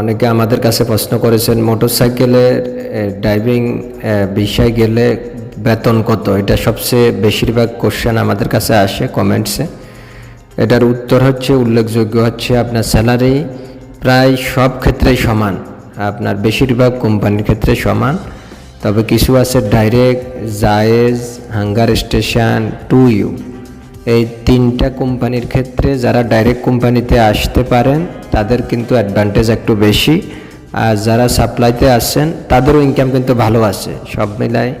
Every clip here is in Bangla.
অনেকে আমাদের কাছে প্রশ্ন করেছেন মোটরসাইকেলের ড্রাইভিং বিষয় গেলে বেতন কত? এটা সবচেয়ে বেশিরভাগ কোশ্চেন আমাদের কাছে আসে কমেন্টসে এটার উত্তর হচ্ছে, উল্লেখযোগ্য হচ্ছে আপনার স্যালারি প্রায় সব ক্ষেত্রেই সমান, আপনার বেশিরভাগ কোম্পানির ক্ষেত্রে সমান। তবে কিছু আছে ডাইরেক্ট জায়েজ হাঙ্গার স্টেশন টু ইউ এই তিনটা কোম্পানির ক্ষেত্রে যারা ডাইরেক্ট কোম্পানিতে আসতে পারেন, তাদের কিন্তু অ্যাডভান্টেজ একটু বেশি। আর যারা সাপ্লাইতে আসছেন তাদেরও ইনকাম কিন্তু ভালো আছে। সব মিলায়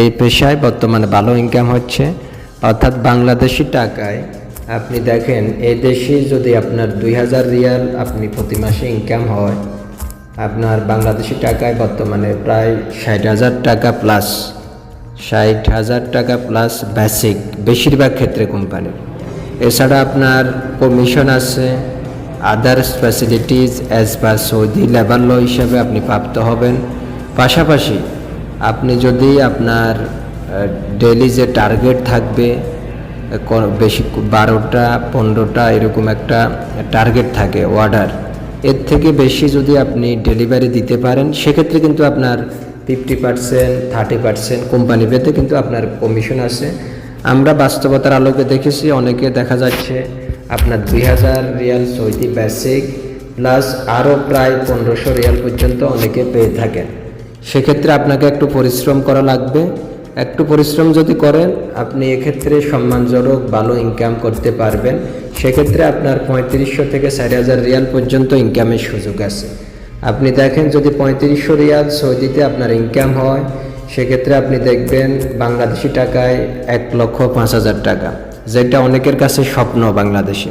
এই পেশায় বর্তমানে ভালো ইনকাম হচ্ছে। অর্থাৎ বাংলাদেশি টাকায় আপনি দেখেন এই দেশে যদি আপনার দুই হাজার রিয়াল আপনি প্রতি মাসে ইনকাম হয়, আপনার বাংলাদেশি টাকায় বর্তমানে প্রায় ষাট হাজার টাকা প্লাস ষাট হাজার টাকা প্লাস বেসিক বেশিরভাগ ক্ষেত্রে কোম্পানির এছাড়া আপনার কমিশন আছে others facilities as per Saudi labour law হিসাবে আপনি প্রাপ্ত হবেন। পাশাপাশি আপনি যদি আপনার ডেলি যে টার্গেট থাকবে বেশি বারোটা, পনেরোটা এরকম একটা টার্গেট থাকে অর্ডার এর থেকে বেশি যদি আপনি ডেলিভারি দিতে পারেন, সেক্ষেত্রে কিন্তু আপনার fifty percent thirty percent company পেতে কিন্তু আপনার কমিশন আছে। আমরা বাস্তবতার আলোকে দেখেছি, অনেকে দেখা যাচ্ছে আপনার দুই হাজার রিয়াল সৌদি বেসিক প্লাস আরও প্রায় পনেরোশো রিয়াল পর্যন্ত অনেকে পেয়ে থাকেন। সেক্ষেত্রে আপনাকে একটু পরিশ্রম করা লাগবে। একটু পরিশ্রম যদি করেন, আপনি এক্ষেত্রে সম্মানজনক ভালো ইনকাম করতে পারবেন। সেক্ষেত্রে আপনার পঁয়ত্রিশশো থেকে চারি হাজার রিয়াল পর্যন্ত ইনকামের সুযোগ আছে। আপনি দেখেন যদি পঁয়ত্রিশশো রিয়াল সৌদিতে আপনার ইনকাম হয়, সেক্ষেত্রে আপনি দেখবেন বাংলাদেশি টাকায় এক লক্ষ পাঁচ হাজার টাকা। যেটা অনেকের কাছে স্বপ্ন বাংলাদেশে।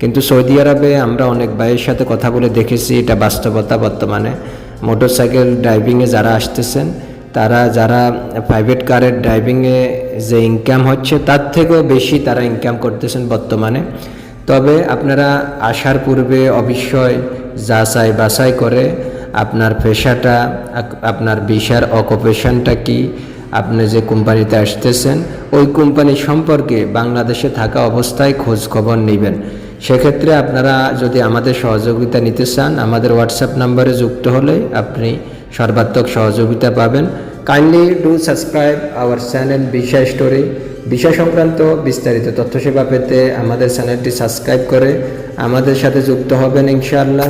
কিন্তু সৌদি আরবে আমরা অনেক ভাইয়ের সাথে কথা বলে দেখেছি, এটা বাস্তবতা বর্তমানে। মোটরসাইকেল ড্রাইভিংয়ে যারা আসতেছেন, তারা, যারা প্রাইভেট কারের ড্রাইভিংয়ে যে ইনকাম হচ্ছে, তার থেকেও বেশি তারা ইনকাম করতেছেন বর্তমানে। তবে আপনারা আসার পূর্বে অবশ্যই যাচাই বাছাই করে, আপনার পেশাটা আপনার বিষার অকুপেশনটা কি? আপনি যে কোম্পানিতে আসতেছেন, ওই কোম্পানি সম্পর্কে বাংলাদেশে থাকা অবস্থায় খোঁজ খবর নেবেন। সেক্ষেত্রে আপনারা যদি আমাদের সহযোগিতা নিতে চান, আমাদের হোয়াটসঅ্যাপ নাম্বারে যুক্ত হলে আপনি সর্বাত্মক সহযোগিতা পাবেন। Kindly do subscribe our channel বিষয় স্টোরি বিষয় সংক্রান্ত বিস্তারিত তথ্য সেবা পেতে আমাদের চ্যানেলটি সাবস্ক্রাইব করে আমাদের সাথে যুক্ত হবেন ইনশাআল্লাহ